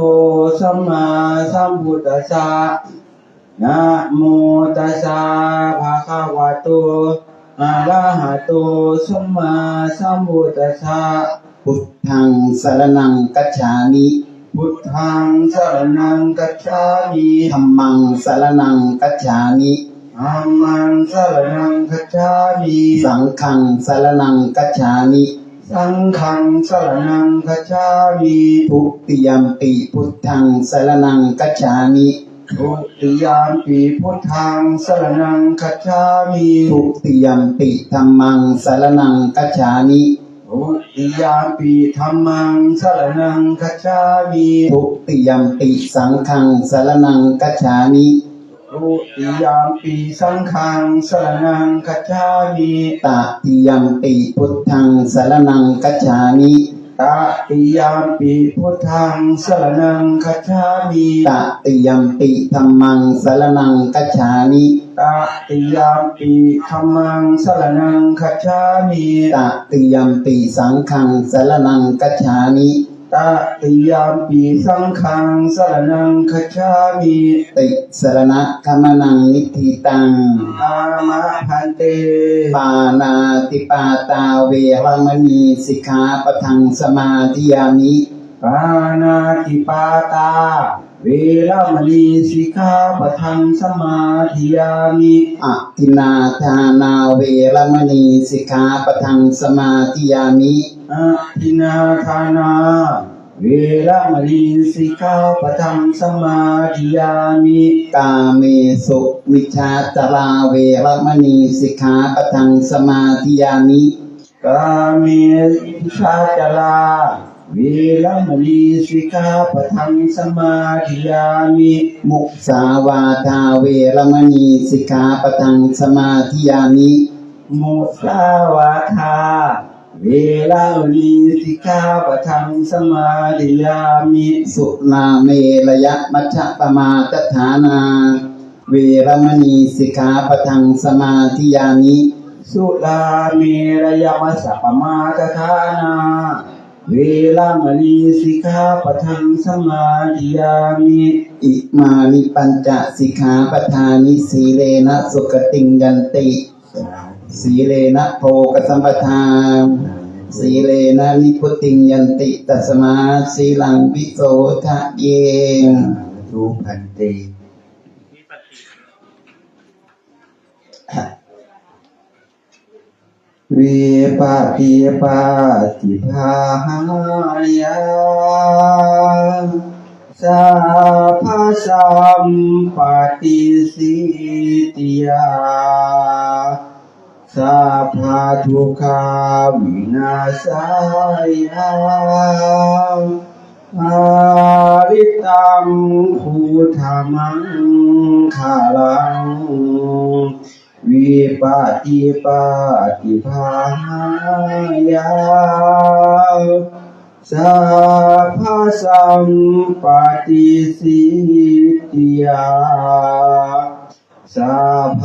โตสัมมาสัมพุทธัสสะนะโมตัสสะภะคะวะโตอะระหะโตสัมมาสัมพุทธัสสะพุทธังสรนังกัจฉามิพุทธังสรณังกัจฉามิธัมมังสรนังกัจฉามิธัมมังสรณังกัจฉามิสังฆังสรนังกัจฉามิ สังฆังสรณังกัจฉามิทุติยมปิพุทธังสรนังกัจฉามิทุติยามปีพุทธังสรณังกัจฉามิทุติยมปิธัมมังสรนังกัจฉามิทุติยามปีธัมมังสรณังกัจฉามิทุติยมปิสังฆังสรนังกัจฉามิ ทุติยามปีสังฆังสรณังกัจฉามิตติยมปิพุทธังสรนังกัจฉามิตติยามปีพุทธังสรณังกัจฉามิตติยมปิธัมมังสรนังกัจฉามิตติยามปีธัมมังสรณังกัจฉามิตติยมปิสังฆังสรนังกัจฉามิ ตติยามปีสังฆังสรณังกัจฉามิติสรณะคมนังนิธิตังอามะพันเต ปานาติปาตาเวรมณีสิกขาปะทังสมาธิยามิปานาติปาตา เวรมณีสิกขาปะทังสมาธิยามิอะทินนาทานาเวรมณีสิกขาปะทังสมาธิยามิ อาทินาทานา เวรมณีสิกขาปะทังสมาธิยามิกาเมสุวิชาจาราเวรมณีสิกขาปะทังสมาธิยามิกาเมพิชาจาราเวรมณีสิกขาปะทังสมาธิยามิมุสาวาทาเวรมณีสิกขาปะทังสมาธิยามิมุสาวาทา เวรมณีสิกขาปะทังสมาธิยามิสุนาเมระยะมัชฌะปมาตฐานา เวรมณีสิกขาปะทังสมาธิยามิสุลาเมระยมัสสะปมาตทานา เวรามณีสิกขาปะทังสมาธิยามิอิมานิปัญจสิกขาปทานิสีเลนะสุขติงยันติ สีเลนะโภกสัมปทาสีเลนะนิพุติงยันติตัสมาสีลังวิโสทะเยทุพันเตวิปัสสิปาติภาหายาสัพพสัมปติสิติยา สัพพะทุกขาวินาศายาอาริตังภูธรรมังขาลัง วิปัสสิปาติภาหายาสัพพะสัมปติสิติยา สัพพ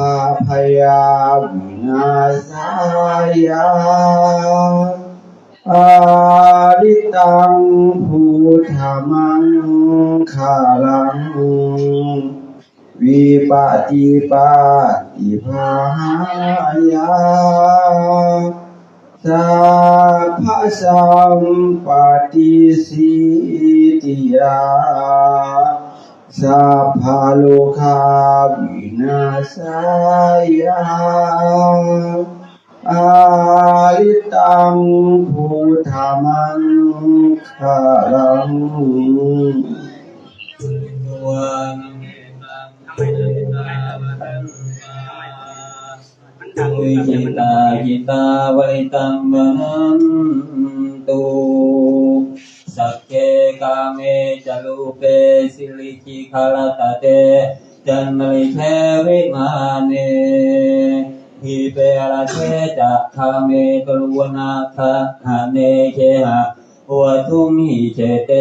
พยาวินาศายาอาริตังภูธมังขาลัง วิปัสสิปาติภายาสัพพสัมปติสิติยา สัพพะโลกาวินาศายาอาริตังภูธรรมังขาลังวิจิตาจิตาวริตัมมันตุ สักเกกาเมจลูเปสิลิจิขารตะเตจันมิเทวิมาเนหิเประเทจะคาเมตลุวนาคาหาเนเคหะวทุมิเชเต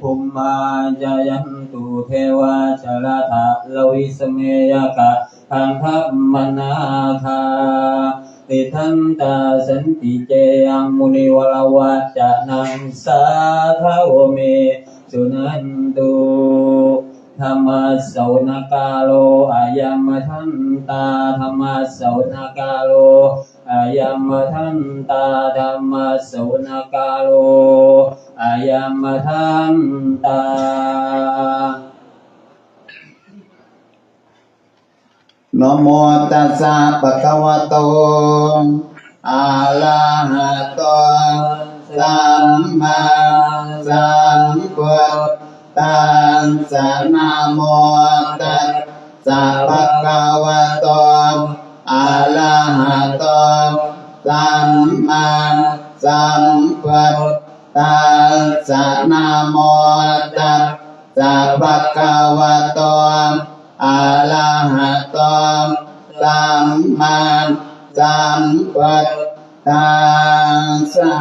ภุมมาจายันตุเทวาชลาทะลวิสเมยกะทังคัมมนาคา ติทันตาสันติเจยังมุนิวรวัจจะนังสาทาวเมสุนันตุธรรมะสสนกาโลอายัมทันตาธรรมะสสนกาโลอายัมทันตาธรรมะสสนกาโลอายัมมทันตา นโมตัสสะปะคะวะโตอะระหะโตสัมมาสัมพุทธัสสะนะโมตัสสะปะคะวะโตอะระหะโตสัมมาสัมพุทธัสสะนะโมตัสสะปะคะวะโต อะระหะโตสัมมาสัมพุทธัสสะ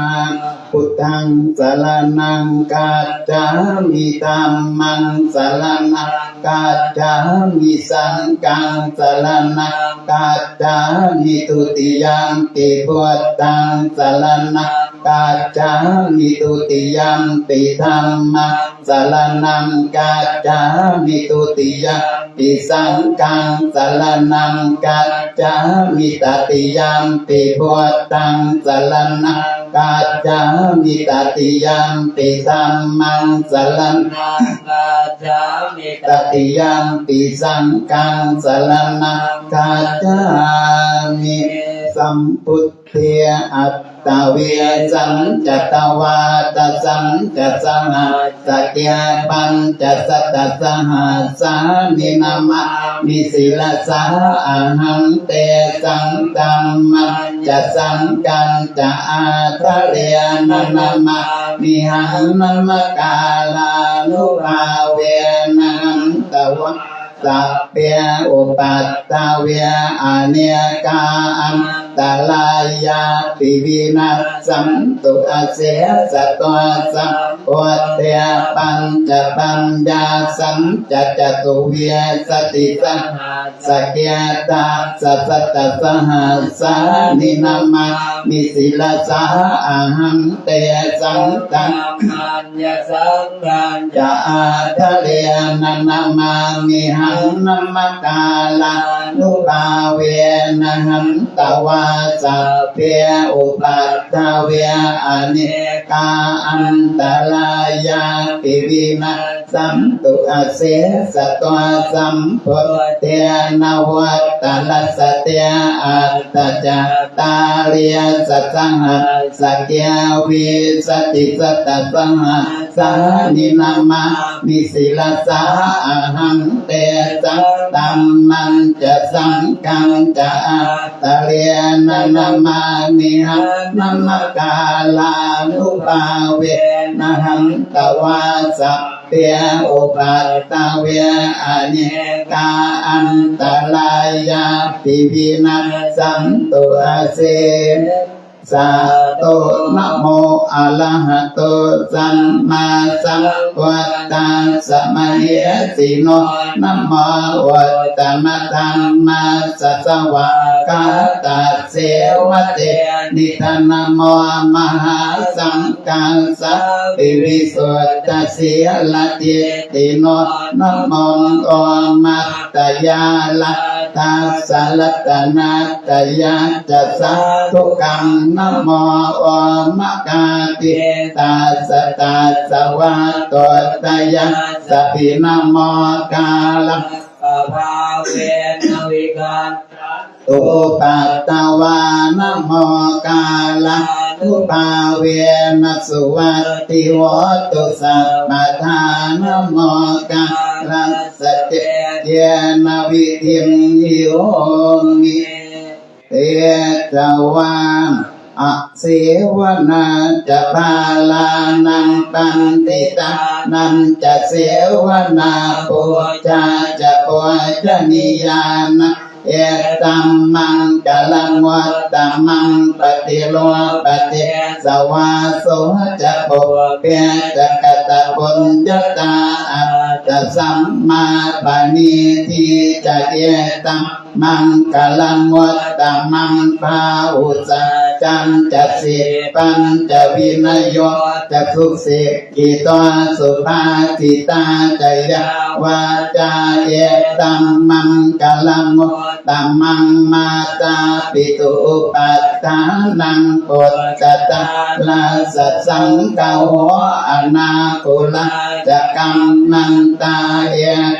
พุทธังสรณังกัจจามิธัมมังสรณังกัจจามิสังฆังสรณังกัจจามิตุติยัมปิพุทธังสรณัง กัจามิตุติยัมปิธัมมังสรณังกัจามิตุติยัมปิสังฆังสรณังกัจามิตติยัมปิพุทธังสรณังกัจามิตติยัมปิธัมมังสรณังนังกาจามิตติยัมปิสังฆังสรณังกัจจามิสัมพุทเทอัตตาเวสังจตวาตสังจสหัสสเกียปัญจสัตสหัสสานินามะมิสิลสาอาหังเตสังตัมมัจจะสังกันจะอาทะเรียนนามะมิหังนามกาลานุภาเวนันตวะสัพเพอุปัตตเวอเนกาอัน ตรายาปิวินัสสันตุอาเสสตัวสัมพุทเทปัญจปัญญาสันจะจตุเวียสติสังสกเกตาสัสตสหัสานินามามิสิลสาอาหังเตสังตังมันยสังกันจะอาทะเลนะนามามิหังนัมกาลานุภาเวนะหันตวาสัพเพอุปัตตเวอเนกาอันตรายาปิวินาสัมตุอเสสตวสัมพุทเทนวัตตลัสเตอัตตจตาเรียสัจสังหัสสะเกวิสติสัตสังหัสานินามามิสิลสาอาหัง จะสังกังจะอาตะเรียนนามานิหังนัมกาลานุภาเวนะหังตวาสัพเพอุปัตตเวอเนกาอันตรายาปิวินัสสันตุอาเส สาธุนะโมอะระหะโตสัมมาสัมพุทธัสสะมะเยสิโนนะโมวัตตมะธัมมาสัสวะกาตัสเสวะเตนิทานะโมมหาสังฆัสสะปิวิสุทธสเสียละเตติโนนะโมโอมัตตยาละ ทัสสะรัตนาตยาจัสสะทุกขังนะโมโอมะกาติตัสสะตัสสะวะโตตยาสัพพินะโมกาลังปะภาเวนวิการตุปัตตวานะโมกาลัง ทุปาเวนัสวัตติโหตุสัพพทานโมกาลังสัจเจเจนะวิธิมหิโอมิเตจวามอเสวนาจะพาลานังปันติตานันจะเสวนาปูจาจะปวจนิยานะ เอตัมมังกะลังวัตตมังปฏิโลปฏิสวาโสจะโปเปจะกตะปุญญตาอัตตสัมมาปณิทิจะเอตัม มังกะลังวัตตมังภาอุสะจันจะสิปัญจะวินโยจะทุกสิกิตวสุภาสิตาจะยาวาจาเอตัมมังกะลังวัตตมังมาตาปิตุปัฏฐานังปุตตะตาลาสัสสังกาโหอนาคุลาจะกัมมันตาเอ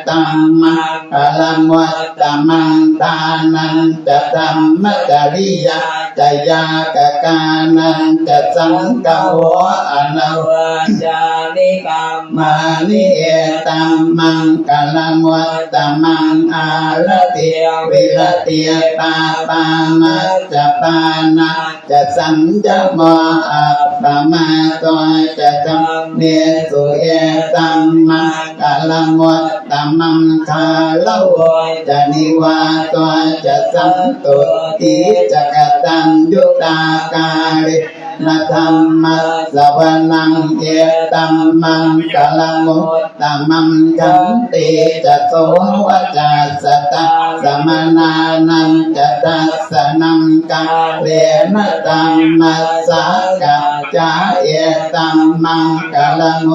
ตัมมังกะลังวัตตมังตานันจะธัมมจริยาจะยากกานันจะสังกาโหอนาวาจานิกรรมมานิเอตัมมังกะลังวัตมังอาลเตียวิละเตียปาปามาจะปานาจะสัญจะมออัปปมาตัวจะจำเนสุเอตัมมังกะลังวัตมังคาลวจะนิวาตวจะสันตุติจักตังยุตาการิ นะธรรมะสวนังเอตัมมังกะลังโมตัมมังคันติจะโสวจัสตะสมนานังจะตัสสนังกาเลนะตัมมัสสะกะจาเอตัมมังกะลังโม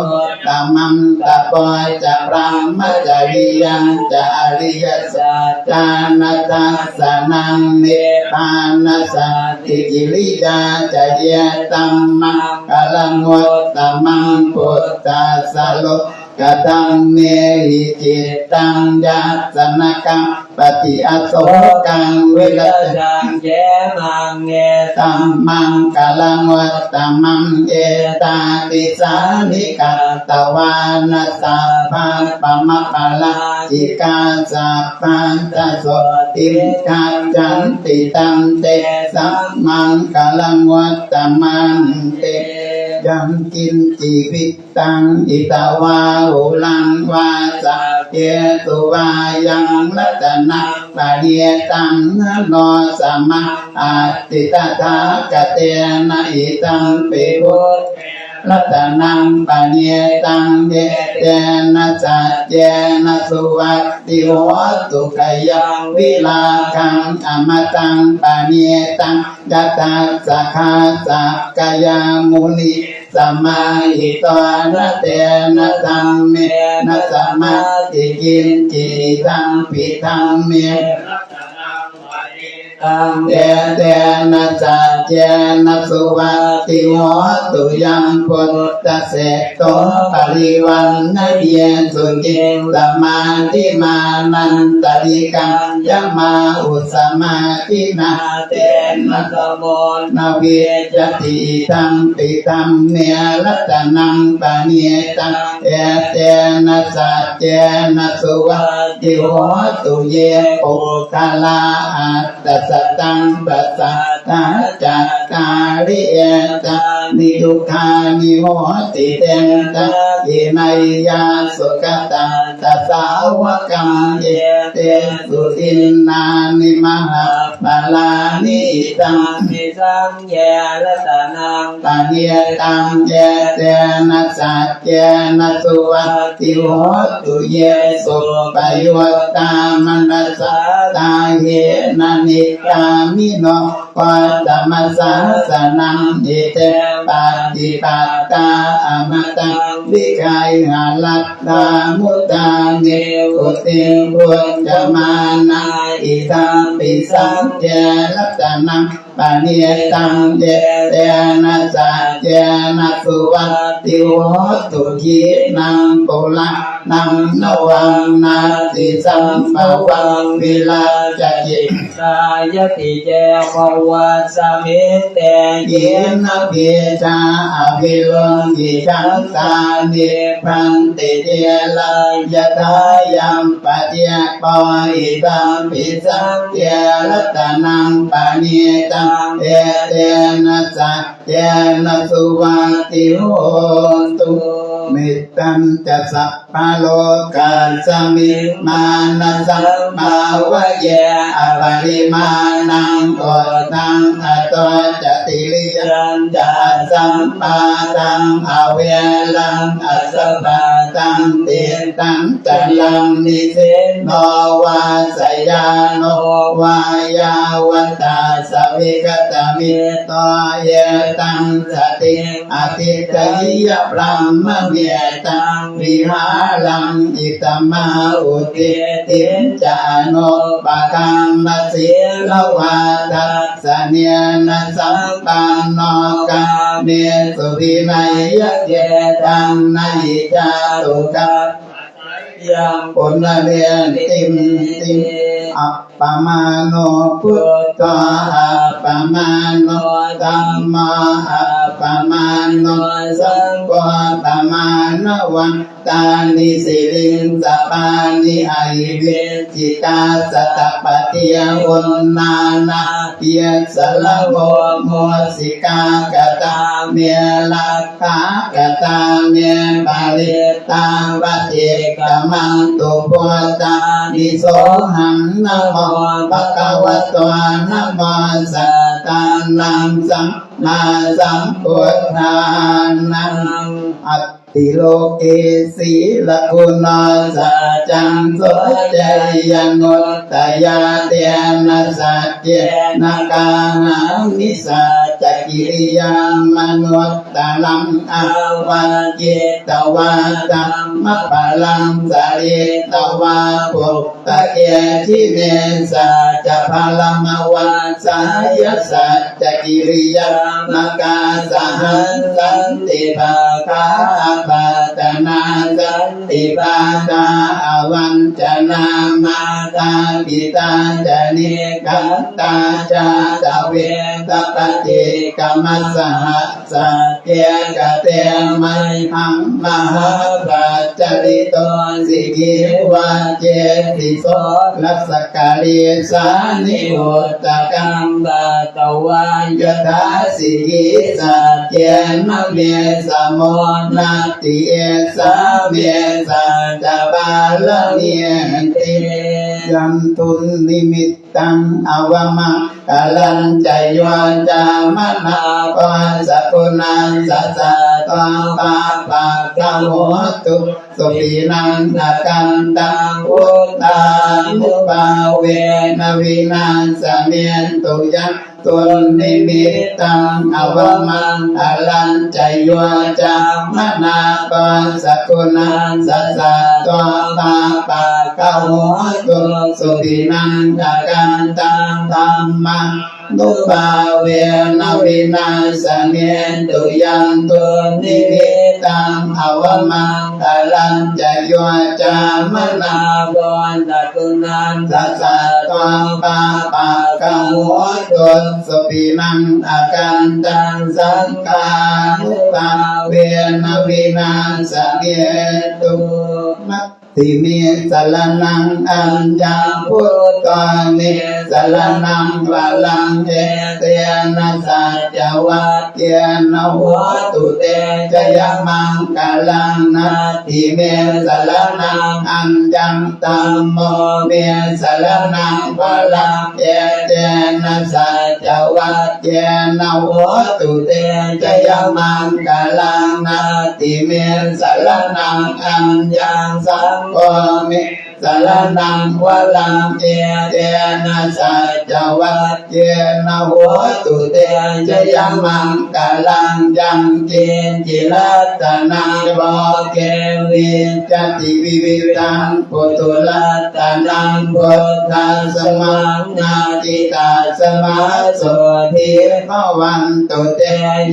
ตัมมังตะปอยจะพระมจริยังจะอริยสัจจานัตตัสสนังเนปานัสสติกิริยาจะเยตัมมังกะลังวัตตมังพุทธัสโล กตังเมหิจิตตังยัสสนกังปฏิอโศกังวิวิรลตจังเยมังเงตัมมังกะลังวัตตมังเอตาติสานิกาตวานัสสะพังปะมะปะลาจิกาสัพพันตะโสติมกาจันติตังเตสัมมังกะลังวัตตมังเต ยังกินจีวิตังอิตาวาหุลังวาสะเยตุวายังรัตนะปะเยตังนโนสมมาอาติตถากเตนะอิตังปิพุทธ รัตนังปะเนตังเยเตนะสัจเจนะสุวัตติโหตุกยังวิลาคังอมตังปะเนตังยะตาสะคาสักกายามุนิสัมมาหิตวานะเตนะตัมเมนะสัมมาติกินจิตังปิตังเม ตังเตเตนะสัจเจนะสุวัติโหตุยังพุทธเสกโตปริวันนะเยสุจิงสมาธิมานันตริกังยะมาอุสมาธินาเตเตนะนะสมนนาเวจติตังปิตัมเนรัตนังปะเนตังเอเตนะสัจเจนะสุวัติโหตุเยปุคลาอัตตสตังปัสสะตาจัตตาริเอตานิทุกขานิโหติเตตะยินัยยาสุขตังตัสาวกังเยเตสุตินนานิมหาปาลานิตังมิสังเยรัตนังปะเนตังเยเตนะสัจเจนะสุวัติโหตุเยสุปยุตตามนัสสตาเยนะนิกามิโนปัตตมสาสนังอิเตปฏิปัตตาอมตังวิกายหาลัตตามุตาเนวุติบุญจมานาอิตังปิสัมเจรัตนัง ปะเนตังเยเตนะสัจเจนะสุวัตติโหตุขีนังปุละนังนวังนาติสัมภวังวิลาจจิกายติเจภวัสสมิเตเยนะเพียจาอภิลงกิจังตานิพันติเจลายะทายัมปะเจปออิตัมปิสังเจรัตนังปะเนตังเอเตนะจัตเตนะสุวัติโหตุ มิตันจะสัพพโลกาสมิมานัสัมมาวะเยอปริมาณังโกตังอัตตจติริยันจะสัมปาตังอเวลังอสสปาตังเตตังจัลังนิเสโนวาสยาโนวายาวัตาสวิกตมิโตเยตังสติอติตยพรหมเมตังวิหารังอิตมาอุติติจานุปะกังมสิลวาทัสเนียนะสัมปันโนกาเมสุวินัยเยตังนิจาตุกั ยังปุณเรียนติมติมอัปปมาโนพุทธะอัปปมาโนธัมมาอัปปมาโนสังฆัปปมาโนวันตานิสิลิงสปานิไอเวจิตาสตปฏิยวุนนานาเยสละโมโมสิกากตาเมลักขากตาเมียบาลิตาวัติกมังตุพุทธานิโสหังนะโมปะคะวะโตนะโมสัตตังนังสัมมาสัมพุทธานังอัต ติโลเกสีละคุณาสัจจังโสจยังโนตยาเตนะสัจเจนะกาหังนิสัจจกิริยังมนุตตะลังอาวาเจตวาตัมมะปะลังสาริตวาปุตตะเกชิเมสัจจพะละมวาสายสัจจกิริยังมกาสหันสันติภาคาปัตนาสันติปาตาอวันจนามาตาปิตาจเนกันตาจาตเวตปฏิกรรมสหัสสะเกกเตมัยหังมหาปัจจริโตสิกิวาเจติโสลัสกาลีสานิโอตกังบาตวายทาสิกิสัจเจนเมสมโมนาติเอสาเมสัจบาลเนียติยันตุนิมิตตังอวมะกาลันใจยวนจามนาปะสกุณังสัสสะตังปะปะกะโหตุ สุปีนังนากันตังอุตตานุปาเวนวินาสเมียนตุยังตุนิมิตตังอวมังอลันใจยวจามนาปะสกุณังสัสสะตังปาปะกะโหตุสุปีนังนากันตังธัมมัง นุปาเวนะวินาสเนตุยังตุนิมิตังอวมังกาลังจะโยจามนาบอนตะกุนันสัสะตังปาปะกังหัวตุสุปีนังอากันตังสังกานุปาเวนะวินาสเนตุมัตติเมสลนังอัญญังพุทธาเมสลนังวะลังเอเตนะสัจวัตเตนะหัวตุเตจยมังกาลังนาทิเมสลนังอัญญังตัมโมเมสลนังวะลังเอเตนะสัจวัตเตนะหัวตุเตจยมังกาลังนาทิเมสลนังอัญญังสังโฆเม สารนังวลังเอเตนะสัจวัตเยนะหัวตุเตจยังมังกาลังยังเกณจิรัตนังโลเกวิจติวิวิตังปุตุลัตนังพุทธังสมังนาจิตาสมาโสทิภวันตุเต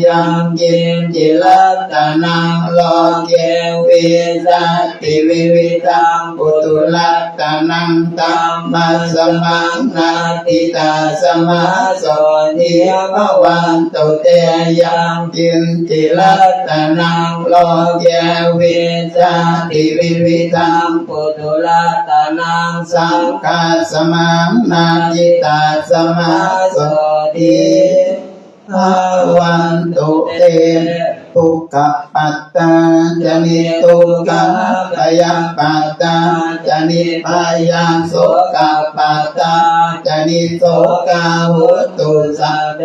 ยังเกณจิรัตนังโลเกวิจติวิวิตังปุตุลัตนังตัมมัสมังนาติตาสมาโสทิภวันตุเตยังกินจิรัตนังโลเกวิจติวิวิตังปุตุลัตนังสังฆาสมังนาจิตาสมาโสทิภวันตุเต ทุกขปัตตาจะนิทุกขพยปัตตาจะนิพยาโสกปัตตาจะนิโสกาหุตุสัพเพ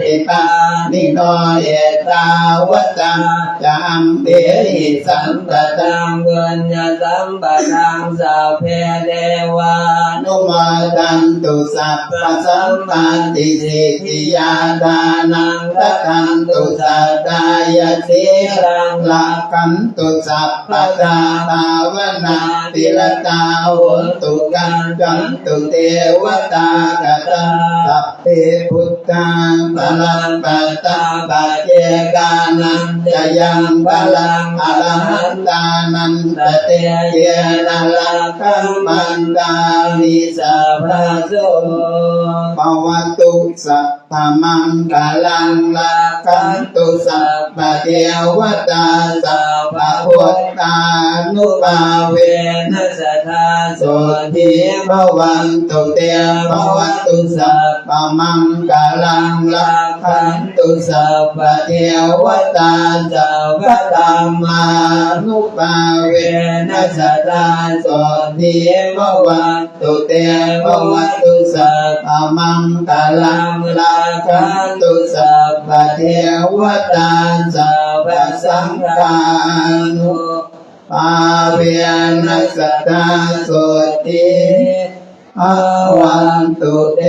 ติปานิโนเอตาวตังจามเปหิสัมปตังเวิญญาสัมปทังสัพเพเทวานุมาดันตุสัพพสัมปันติสิทธิยาดานังตะกันตุสัตตายยสีรังลักขันตุสัพพตาตาวนาติลตาโหตุกันจันตุเทวตากตาสัพ เพพุทธังพลังปัตตาปัจเจกานันจะยังพลังอรหันตานันตเตเยนะลักขังมันตานิสัพพะโสภวตุสัพพมังกาลังลักขันตุสัพพะเทวตาสัพพะพุทธานุภาเวเวนะนัสทาโสโสทิทิภวันตุเตภวตุสัพพมังกาลังลักขันตุสัพพเทวตาสัพพะธรรมานุภาเวนัสตาโสทิภวัตุเตภวตุสัพพมังกาลังลักขันตุสัพพเทวตาสัพพะสังฆานุปาเวนัสตตาโสติ อาวันตุเต